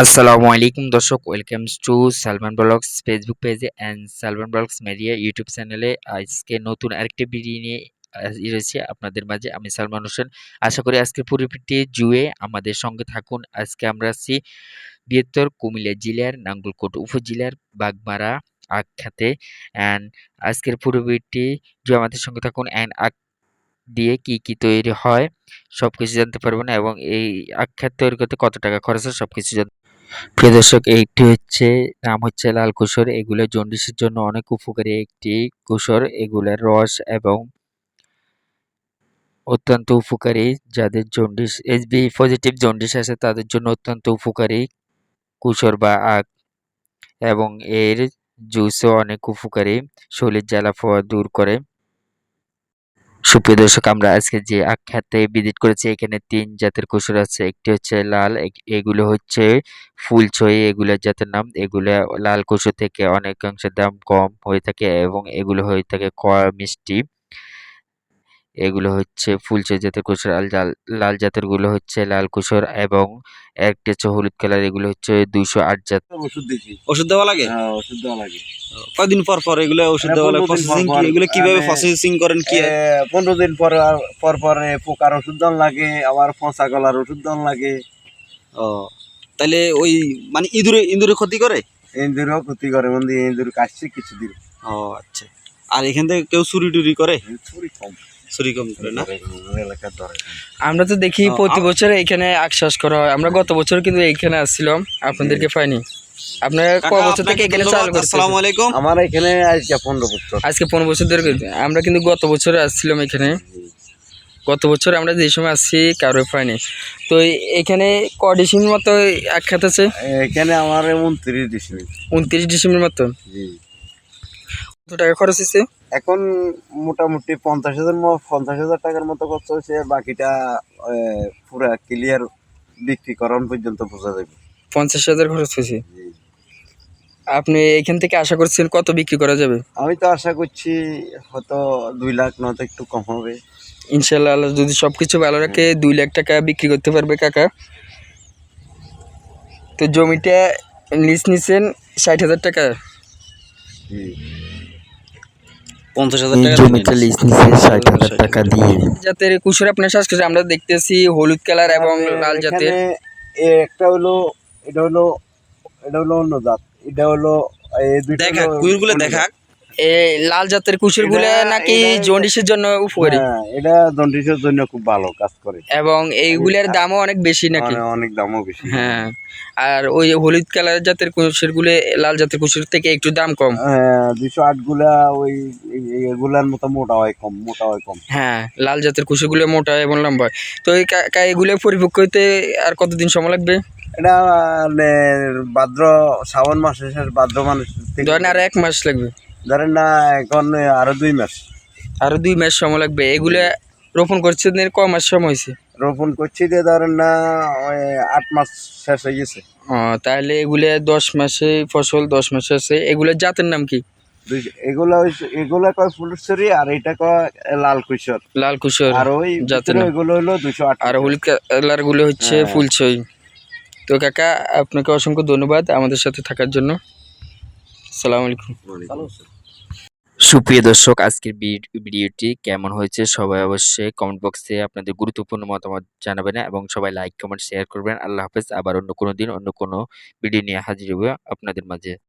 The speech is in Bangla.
আসসালামু আলাইকুম দর্শক welcome to Salman blogs Facebook পেজে and Salman blogs media YouTube চ্যানেলে আজকে নতুন আরেকটি ভিডিও নিয়ে রয়েছে আপনাদের মাঝে। আমি সালমান হোসেন। আশা করি আজকের পরিপ্রেক্ষিতে জুয়ে আমাদের সঙ্গে থাকুন। আজকে আমরা আছি বৃহত্তর কুমিল্লা জেলার নাঙ্গলকোট উপজেলার বাগমারা আখ্যাতে। অ্যান্ড আজকের পরিপ্রেক্ষিতে জুয়ে আমাদের সঙ্গে থাকুন। অ্যান্ড আখ দিয়ে কি কি তৈরি হয় সব কিছু জানতে পারবেন এবং এই আখ্যাত তৈরি করতে কত টাকা খরচ হয় সব কিছু জানতে প্রিয় দর্শক এইটি হচ্ছে, নাম হচ্ছে লাল কুসর এগুলো জন্ডিসের জন্য অনেক উপকারী একটি কুসর এগুলোর রস এবং অত্যন্ত উপকারী যাদের জন্ডিস এইচবি পজিটিভ জন্ডিস আছে, তাদের জন্য অত্যন্ত উপকারী কুসর বা আখ এবং এর জুসও অনেক উপকারী। শরীর জ্বালা পোয়া দূর করে। সুপ্রিয় দর্শক, আমরা আজকে যে আখ্যাতে ভিজিট করেছি, এখানে তিন জাতের কুসুর আছে। একটি হচ্ছে লাল এগ- এগুলো হচ্ছে ফুল ছই, এগুলোর জাতের নাম। এগুলো লাল কুসুর থেকে অনেকাংশে দাম কম হয়ে থাকে এবং এগুলো হয়ে থাকে মিষ্টি। এগুলো হচ্ছে ফুলছই জাতের কুসুর আর লাল লাল জাতেরগুলো হচ্ছে লাল কুসুর এবং একটা হচ্ছে হলুদ কালার এগুলো হচ্ছে দুইশো আট জাত। ওষুধ দিছি ওষুধ দেওয়া লাগে? হ্যাঁ ওষুধ দেওয়া লাগে। কয়দিন পর পর এগুলো ওষুধ দেওয়া লাগে? প্রসেসিং কি? এগুলো কীভাবে প্রসেসিং করেন কি? পনেরো দিন পর পর পর পোকার ওষুধ দেওয়ান লাগে আবার পচা গলার ওষুধ দেওয়ান লাগে। ও তাহলে ওই মানে ইঁদুরে ইঁদুরে ক্ষতি করে? ইন্দুরও ক্ষতি করে মন্দি ইন্দুর কাশছে কিছুদিন। ও আচ্ছা। আর এখান থেকে কেউ চুরি টুরি করে? চুরি কম। চুরি কম করে না? আমরা তো দেখি প্রতি বছর এখানে আশ্বাস করা হয়। আমরা গত বছর কিন্তু এইখানে আসছিলাম আপনাদেরকে পাইনি। আপনারা ক বছর থেকে এখানে চালু আসসালামু আলাইকুম। আমার এখানে আজকে পনেরো বছর। আজকে পনেরো বছর ধরে আমরা কিন্তু গত বছর আসছিলাম এখানে। গত বছর আমরা যে সময় আসছি কারও পাইনি। তো এখানে ক ডিসেম্বর মতো আখ্যাত আছে? এখানে আমার উনত্রিশ ডিসেম্বর উনত্রিশ ডিসেম্বর মতো জি। টাকা খরচ হয়েছে এখন মোটামুটি পঞ্চাশ হাজার পঞ্চাশ হাজার টাকার মতো খরচ হয়েছে বাকিটা পুরা ক্লিয়ার বিক্রি করান পর্যন্ত বোঝা যাবে। পঞ্চাশ হাজার খরচ হয়েছে আপনি এখান থেকে আশা করছেন কত বিক্রি করা যাবে? আমি তো আশা করছি হয়তো দুই লাখ নয়তো একটু কম হবে। ইনশাল্লাহ আল্লাহ যদি সব কিছু ভালো রাখে দুই লাখ টাকা বিক্রি করতে পারবে কাকা। তো জমিটা লিজ নিছেন ষাট হাজার টাকা। পঞ্চাশ হাজার টাকা জমিটা লিজ নিছে ষাট হাজার টাকা দিয়ে। জাতের কুসুর আপনার শ্বাস করছে আমরা দেখতেছি হলুদ কালার এবং লাল জাতের। এ একটা হলো এটা হলো এটা হলো অন্য জাত। এটা হলো এই দুইটা দেখা হলো কুইরগুলো দেখা। লাল জাতের কুসুরগুলো নাকি জন্ডিসের জন্য উপকারী? হ্যাঁ এটা দন্ডিসের জন্য খুব ভালো কাজ করে। এবং এইগুলোর দামও অনেক বেশি নাকি? অনেক- দামও বেশি। হ্যাঁ আর ওই হলুদ কালার জাতের কুসুরগুলো লাল জাতের কুসুর থেকে একটু দাম কম। হ্যাঁ দুইশো আটগুলা ওই এগুলার মতো মোটা হয় কম মোটা হয় কম। হ্যাঁ লাল জাতের কুসুরগুলো মোটা এবং লম্বা হয়। তো এই এগুলো পরিপক্ক হতে আর কতদিন সময় লাগবে? এটা ভাদ্র শ্রাবণ মাসে শেষ ভাদ্র থেকে ধরেন আর এক মাস লাগবে। ধরেন না এখন আরও দুই মাস। আরও দুই মাস সময় লাগবে। এগুলো রোপণ করছে ক মাস সময় হয়েছে? রোপণ করছি যে ধরেন না ওই আট মাস শেষ হয়ে গেছে। ও তাহলে এগুলো দশ মাসে ফসল দশ মাসে আছে। এগুলোর জাতের নাম কি? এগুলা হইছে- এগুলা কয় ফুলসরি আর এটা কয় লাল কুশর। লাল কুসর আর ওই জাতের এগুলো হলো দুশো আট। আর হলুদ কালারগুলো হচ্ছে হ্যাঁ। ফুলছই তো কাকা আপনাকে অসংখ্য ধন্যবাদ আমাদের সাথে থাকার জন্য। সালাম আলাইকুম। সুপ্রিয় দর্শক আজকের ভিড- ভিডিওটি কেমন হয়েছে সবাই অবশ্যই কমেন্ট বক্সে আপনাদের গুরুত্বপূর্ণ মতামত জানাবেন এবং সবাই লাইক কমেন্ট শেয়ার করবেন। আল্লাহ হাফেজ। আবার অন্য কোনো দিন অন্য কোনো ভিডিও নিয়ে হাজির হবে আপনাদের মাঝে।